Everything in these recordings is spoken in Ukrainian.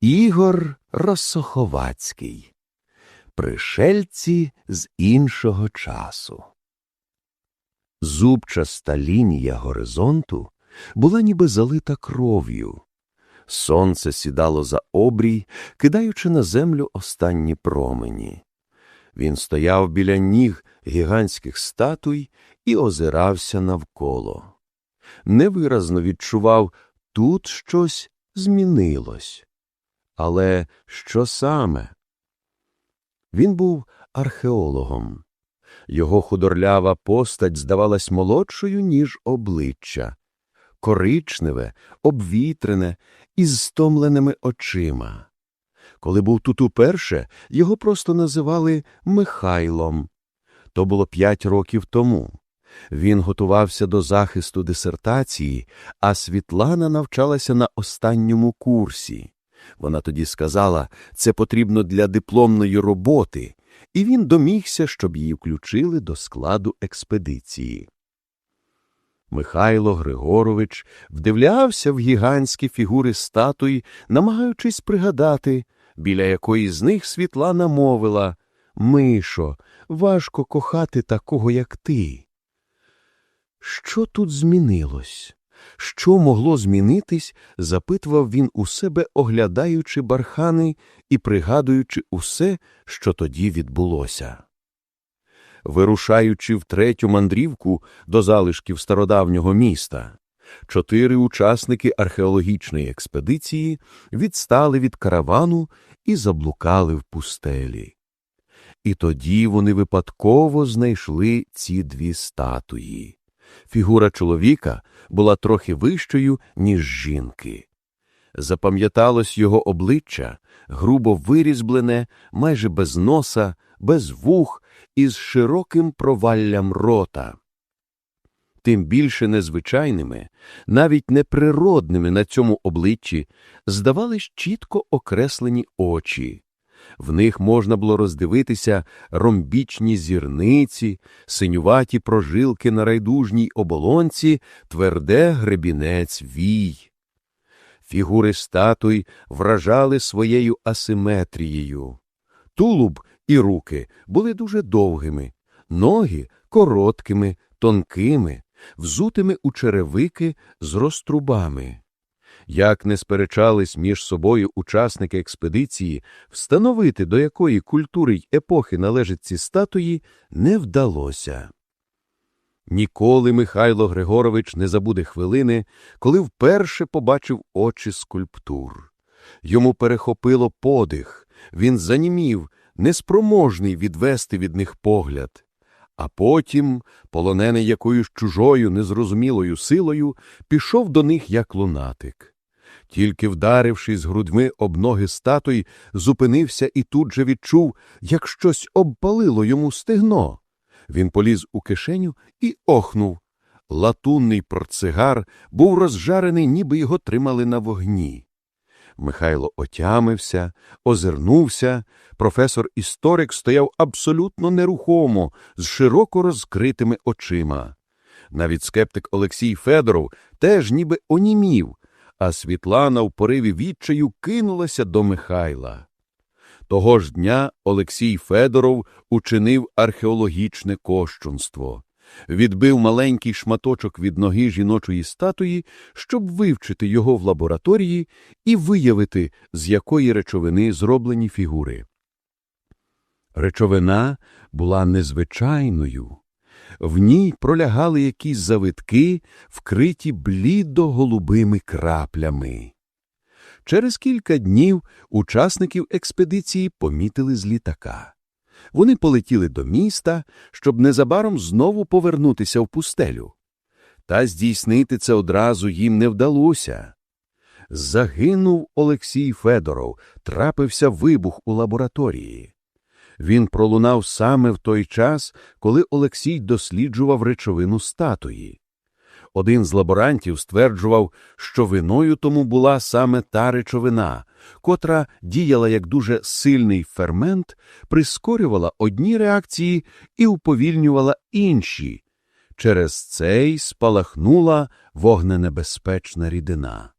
Ігор Росоховацький. Пришельці з іншого часу. Зубчаста лінія горизонту була ніби залита кров'ю. Сонце сідало за обрій, кидаючи на землю останні промені. Він стояв біля ніг гігантських статуй і озирався навколо. Невиразно відчував, тут щось змінилось. Але що саме? Він був археологом. Його худорлява постать здавалась молодшою, ніж обличчя, коричневе, обвітрене, із стомленими очима. Коли був тут уперше, його просто називали Михайлом. То було п'ять років тому. Він готувався до захисту дисертації, а Світлана навчалася на останньому курсі. Вона тоді сказала, це потрібно для дипломної роботи, і він домігся, щоб її включили до складу експедиції. Михайло Григорович вдивлявся в гігантські фігури статуй, намагаючись пригадати, біля якої з них Світлана мовила Мишо, важко кохати такого, як ти. Що тут змінилось? Що могло змінитись? запитував він у себе, оглядаючи бархани і пригадуючи усе, що тоді відбулося. Вирушаючи в третю мандрівку до залишків стародавнього міста, чотири учасники археологічної експедиції відстали від каравану і заблукали в пустелі. І тоді вони випадково знайшли ці дві статуї. Фігура чоловіка була трохи вищою, ніж жінки. Запам'яталось його обличчя, грубо вирізблене, майже без носа, без вух, із широким проваллям рота. Тим більше незвичайними, навіть неприродними на цьому обличчі здавались чітко окреслені очі, в них можна було роздивитися ромбічні зірниці, синюваті прожилки на райдужній оболонці, тверде гребінець вій. Фігури статуй вражали своєю асиметрією. Тулуб і руки були дуже довгими, ноги короткими, тонкими, взутими у черевики з розтрубами. Як не сперечались між собою учасники експедиції, встановити, до якої культури й епохи належать ці статуї, не вдалося. Ніколи Михайло Григорович не забуде хвилини, коли вперше побачив очі скульптур. Йому перехопило подих, він занімів, неспроможний відвести від них погляд. А потім, полонений якоюсь чужою незрозумілою силою, пішов до них як лунатик. Тільки вдарившись грудьми об ноги статуй, зупинився і тут же відчув, як щось обпалило йому стегно. Він поліз у кишеню і охнув. Латунний портсигар був розжарений, ніби його тримали на вогні. Михайло отямився, озирнувся. Професор історик стояв абсолютно нерухомо, з широко розкритими очима. Навіть скептик Олексій Федоров теж ніби онімів, а Світлана в пориві відчаю кинулася до Михайла. Того ж дня Олексій Федоров учинив археологічне кощунство, відбив маленький шматочок від ноги жіночої статуї, щоб вивчити його в лабораторії і виявити, з якої речовини зроблені фігури. Речовина була незвичайною. В ній пролягали якісь завитки, вкриті блідо голубими краплями. Через кілька днів учасників експедиції помітили з літака. Вони полетіли до міста, щоб незабаром знову повернутися в пустелю. Та здійснити це одразу їм не вдалося. Загинув Олексій Федоров, трапився вибух у лабораторії. Він пролунав саме в той час, коли Олексій досліджував речовину статуї. Один з лаборантів стверджував, що виною тому була саме та речовина, котра діяла як дуже сильний фермент, прискорювала одні реакції і уповільнювала інші. Через це й спалахнула вогненебезпечна рідина.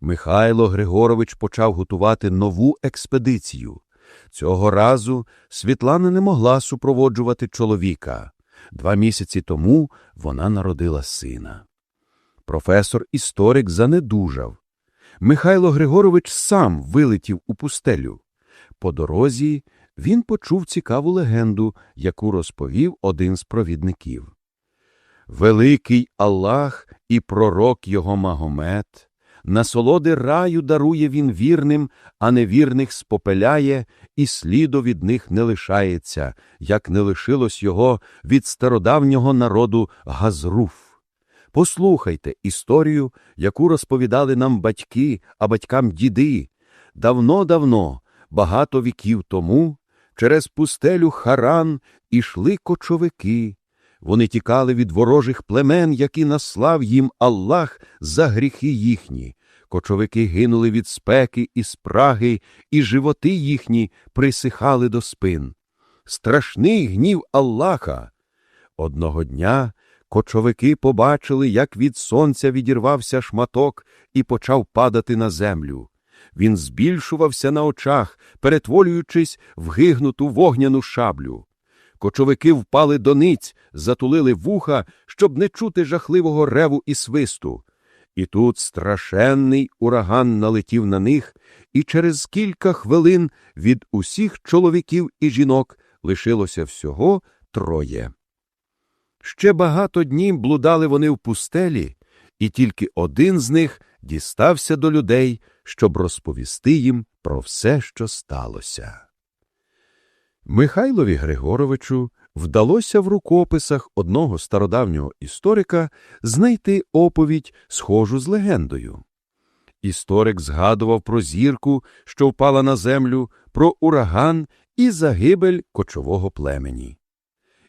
Михайло Григорович почав готувати нову експедицію. Цього разу Світлана не могла супроводжувати чоловіка. Два місяці тому вона народила сина. Професор історик занедужав. Михайло Григорович сам вилетів у пустелю. По дорозі він почув цікаву легенду, яку розповів один з провідників. Великий Аллах і пророк його Магомед, насолоди раю дарує він вірним, а невірних спопеляє, і сліду від них не лишається, як не лишилось його від стародавнього народу Газруф. Послухайте історію, яку розповідали нам батьки, а батькам діди. Давно-давно, багато віків тому, через пустелю Харан ішли кочовики. Вони тікали від ворожих племен, які наслав їм Аллах за гріхи їхні. Кочовики гинули від спеки і спраги, і животи їхні присихали до спин. Страшний гнів Аллаха. Одного дня кочовики побачили, як від сонця відірвався шматок і почав падати на землю. Він збільшувався на очах, перетворюючись в гигнуту вогняну шаблю. Кочовики впали до ниць, затулили вуха, щоб не чути жахливого реву і свисту. І тут страшенний ураган налетів на них, і через кілька хвилин від усіх чоловіків і жінок лишилося всього троє. Ще багато днів блудали вони в пустелі, і тільки один з них дістався до людей, щоб розповісти їм про все, що сталося. Михайлові Григоровичу вдалося в рукописах одного стародавнього історика знайти оповідь, схожу з легендою. Історик згадував про зірку, що впала на землю, про ураган і загибель кочового племені.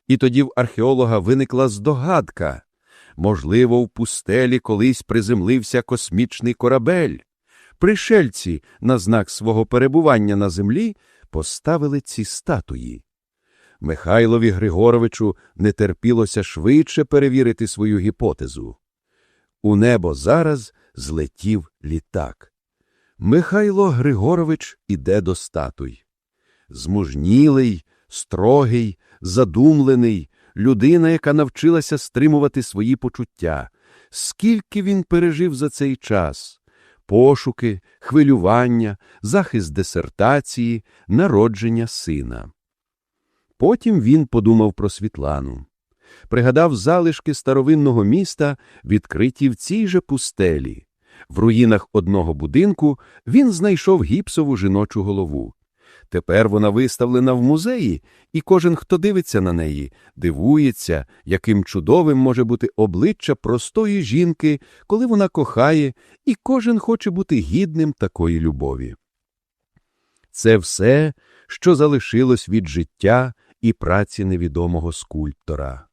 І тоді в археолога виникла здогадка можливо, в пустелі колись приземлився космічний корабель. Пришельці на знак свого перебування на землі поставили ці статуї. Михайлові Григоровичу не терпілося швидше перевірити свою гіпотезу. У небо зараз злетів літак. Михайло Григорович іде до статуй. Змужнілий, строгий, задумлений, людина, яка навчилася стримувати свої почуття. Скільки він пережив за цей час пошуки, хвилювання, захист дисертації, народження сина. Потім він подумав про Світлану. Пригадав залишки старовинного міста, відкриті в цій же пустелі. В руїнах одного будинку він знайшов гіпсову жіночу голову. Тепер вона виставлена в музеї, і кожен, хто дивиться на неї, дивується, яким чудовим може бути обличчя простої жінки, коли вона кохає, і кожен хоче бути гідним такої любові. Це все, що залишилось від життя і праці невідомого скульптора.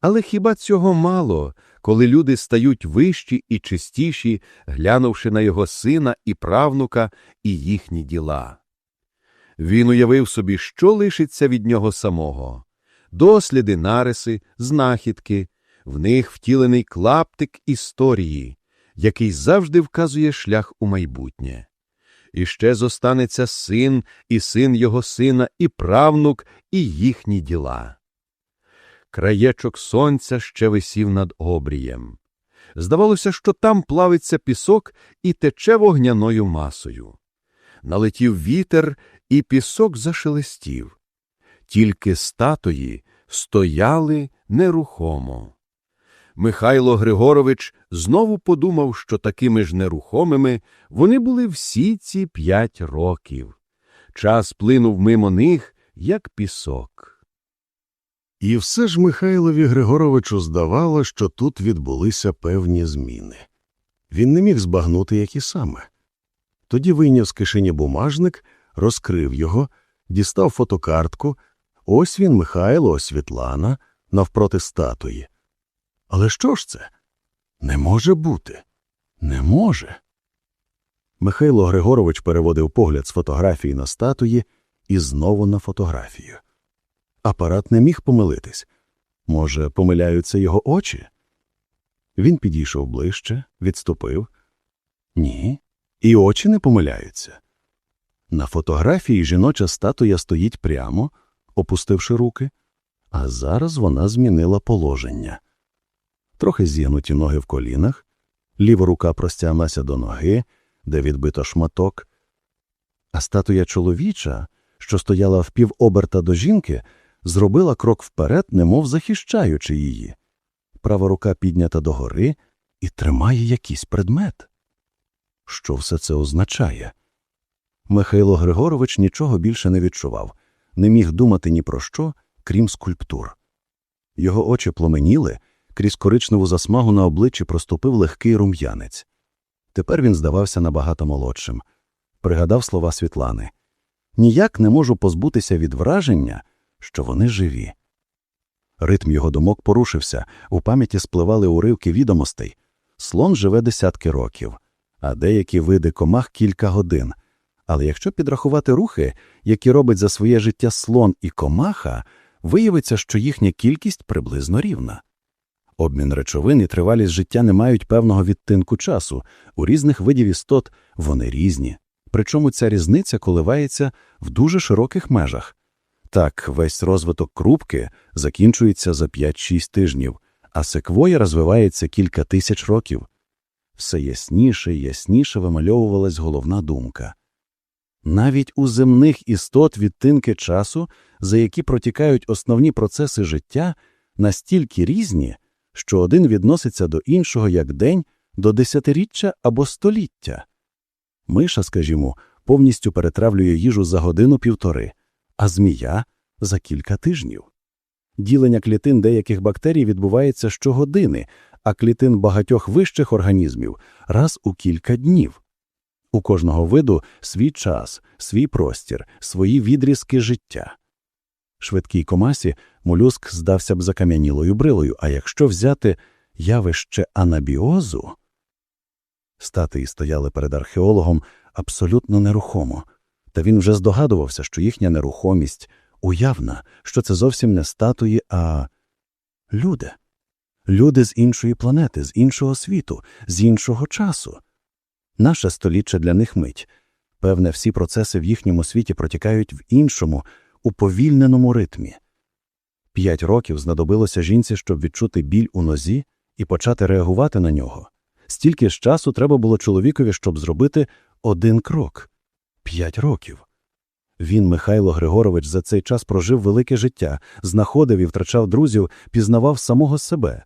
Але хіба цього мало, коли люди стають вищі і чистіші, глянувши на його сина і правнука і їхні діла? Він уявив собі, що лишиться від нього самого досліди, нариси, знахідки, в них втілений клаптик історії, який завжди вказує шлях у майбутнє. І ще зостанеться син, і син його сина, і правнук, і їхні діла. Краєчок сонця ще висів над обрієм. Здавалося, що там плавиться пісок і тече вогняною масою. Налетів вітер, і пісок зашелестів. Тільки статуї стояли нерухомо. Михайло Григорович знову подумав, що такими ж нерухомими вони були всі ці п'ять років. Час плинув мимо них, як пісок. І все ж Михайлові Григоровичу здавало, що тут відбулися певні зміни. Він не міг збагнути, які саме. Тоді вийняв з кишені бумажник, розкрив його, дістав фотокартку. Ось він, Михайло, ось Світлана, навпроти статуї. Але що ж це? Не може бути. Не може. Михайло Григорович переводив погляд з фотографії на статуї і знову на фотографію. Апарат не міг помилитись. Може, помиляються його очі? Він підійшов ближче, відступив. Ні, І очі не помиляються. На фотографії жіноча статуя стоїть прямо, опустивши руки, а зараз вона змінила положення. Трохи зігнуті ноги в колінах, ліва рука простяглася до ноги, де відбито шматок, а статуя чоловіча, що стояла в півоберта до жінки, зробила крок вперед, немов захищаючи її. Права рука піднята догори і тримає якийсь предмет. Що все це означає? Михайло Григорович нічого більше не відчував, не міг думати ні про що, крім скульптур. Його очі пломеніли, крізь коричневу засмагу на обличчі проступив легкий рум'янець. Тепер він здавався набагато молодшим. Пригадав слова Світлани ніяк не можу позбутися від враження, що вони живі. Ритм його думок порушився, у пам'яті спливали уривки відомостей. Слон живе десятки років, а деякі види комах кілька годин. Але якщо підрахувати рухи, які робить за своє життя слон і комаха, виявиться, що їхня кількість приблизно рівна. Обмін речовин і тривалість життя не мають певного відтинку часу, у різних видів істот вони різні. Причому ця різниця коливається в дуже широких межах. Так, весь розвиток крупки закінчується за 5-6 тижнів, а секвоя розвивається кілька тисяч років. Все ясніше і ясніше вимальовувалась головна думка. Навіть у земних істот відтинки часу, за які протікають основні процеси життя, настільки різні, що один відноситься до іншого як день до десятиріччя або століття. Миша, скажімо, повністю перетравлює їжу за годину-півтори, а змія за кілька тижнів. Ділення клітин деяких бактерій відбувається щогодини, а клітин багатьох вищих організмів раз у кілька днів. У кожного виду свій час, свій простір, свої відрізки життя. Швидкій комасі молюск здався б закам'янілою брилою, а якщо взяти явище анабіозу. Статії стояли перед археологом абсолютно нерухомо, та він вже здогадувався, що їхня нерухомість уявна, що це зовсім не статуї, а люди. Люди з іншої планети, з іншого світу, з іншого часу. Наше століття для них мить. Певне, всі процеси в їхньому світі протікають в іншому, уповільненому ритмі. П'ять років знадобилося жінці, щоб відчути біль у нозі і почати реагувати на нього. Стільки ж часу треба було чоловікові, щоб зробити один крок п'ять років. Він, Михайло Григорович, за цей час прожив велике життя, знаходив і втрачав друзів, пізнавав самого себе.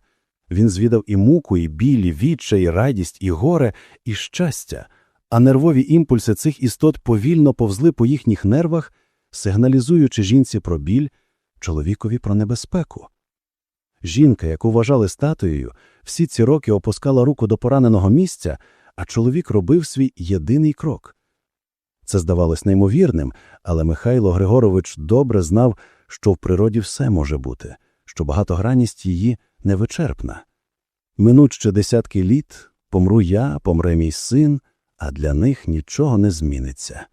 Він звідав і муку, і біль, і відчай, і радість, і горе, і щастя, а нервові імпульси цих істот повільно повзли по їхніх нервах, сигналізуючи жінці про біль, чоловікові про небезпеку. Жінка, яку вважали статуєю, всі ці роки опускала руку до пораненого місця, а чоловік робив свій єдиний крок. Це здавалось неймовірним, але Михайло Григорович добре знав, що в природі все може бути, що багатогранність її невичерпна. Минуть ще десятки літ, помру я, помре мій син, а для них нічого не зміниться.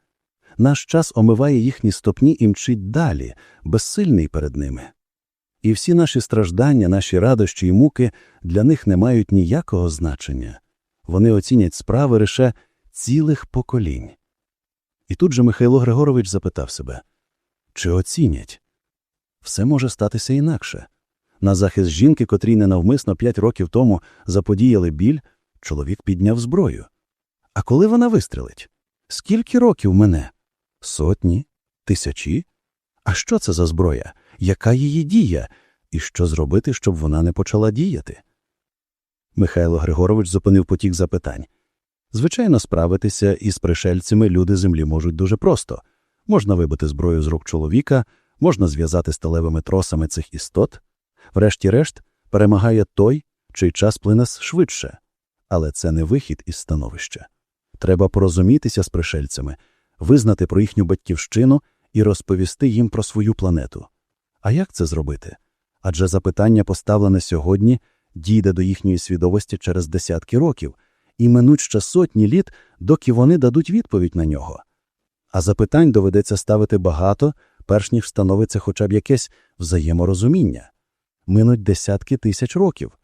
Наш час омиває їхні стопні і мчить далі, безсильний перед ними. І всі наші страждання, наші радощі і муки для них не мають ніякого значення. Вони оцінять справи лише цілих поколінь. І тут же Михайло Григорович запитав себе чи оцінять? Все може статися інакше. На захист жінки, котрій ненавмисно п'ять років тому заподіяли біль, чоловік підняв зброю. А коли вона вистрелить? Скільки років мене? Сотні? Тисячі? А що це за зброя? Яка її дія? І що зробити, щоб вона не почала діяти? Михайло Григорович зупинив потік запитань. Звичайно, справитися із пришельцями люди землі можуть дуже просто можна вибити зброю з рук чоловіка, можна зв'язати сталевими тросами цих істот. Врешті-решт, перемагає той, чий час плине швидше. Але це не вихід із становища. Треба порозумітися з пришельцями, визнати про їхню батьківщину і розповісти їм про свою планету. А як це зробити? Адже запитання, поставлене сьогодні, дійде до їхньої свідомості через десятки років, і минуть ще сотні літ, доки вони дадуть відповідь на нього. А запитань доведеться ставити багато, перш ніж встановиться хоча б якесь взаєморозуміння. Минуть десятки тисяч років.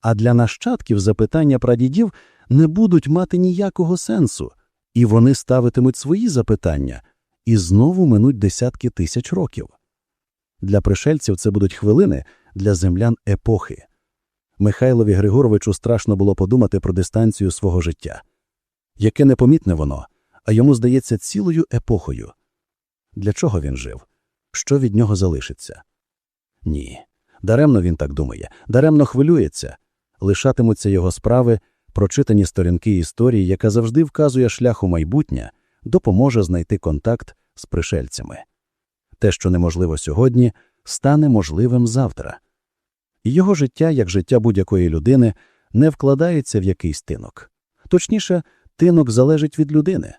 А для нащадків запитання прадідів не будуть мати ніякого сенсу, І вони ставитимуть свої запитання, і знову минуть десятки тисяч років. Для пришельців це будуть хвилини, для землян епохи. Михайлові Григоровичу страшно було подумати про дистанцію свого життя. Яке непомітне воно, а йому здається цілою епохою. Для чого він жив? Що від нього залишиться? Ні. Даремно він так думає, даремно хвилюється. Лишатимуться його справи, прочитані сторінки історії, яка завжди вказує шлях у майбутнє, допоможе знайти контакт з пришельцями. Те, що неможливо сьогодні, стане можливим завтра. Його життя, як життя будь-якої людини, не вкладається в якийсь тинок. Точніше, тинок залежить від людини.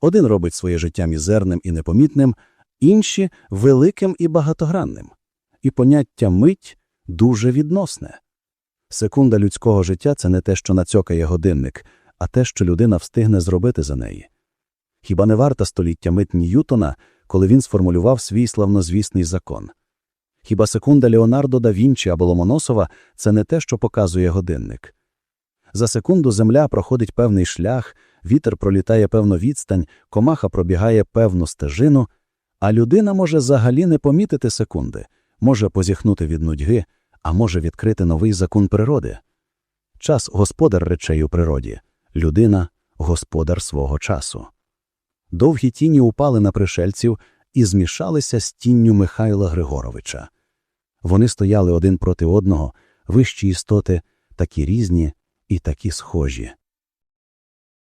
Один робить своє життя мізерним і непомітним, інші великим і багатогранним. І поняття мить дуже відносне. Секунда людського життя це не те, що нацьокає годинник, а те, що людина встигне зробити за неї. Хіба не варта століття мит Ньютона, коли він сформулював свій славнозвісний закон? Хіба секунда Леонардо да Вінчі або Ломоносова – це не те, що показує годинник? За секунду земля проходить певний шлях, вітер пролітає певну відстань, комаха пробігає певну стежину, а людина може взагалі не помітити секунди, може позіхнути від нудьги, а може відкрити новий закон природи. Час господар речей у природі, людина господар свого часу. Довгі тіні упали на пришельців і змішалися з тінню Михайла Григоровича. Вони стояли один проти одного, вищі істоти, такі різні і такі схожі.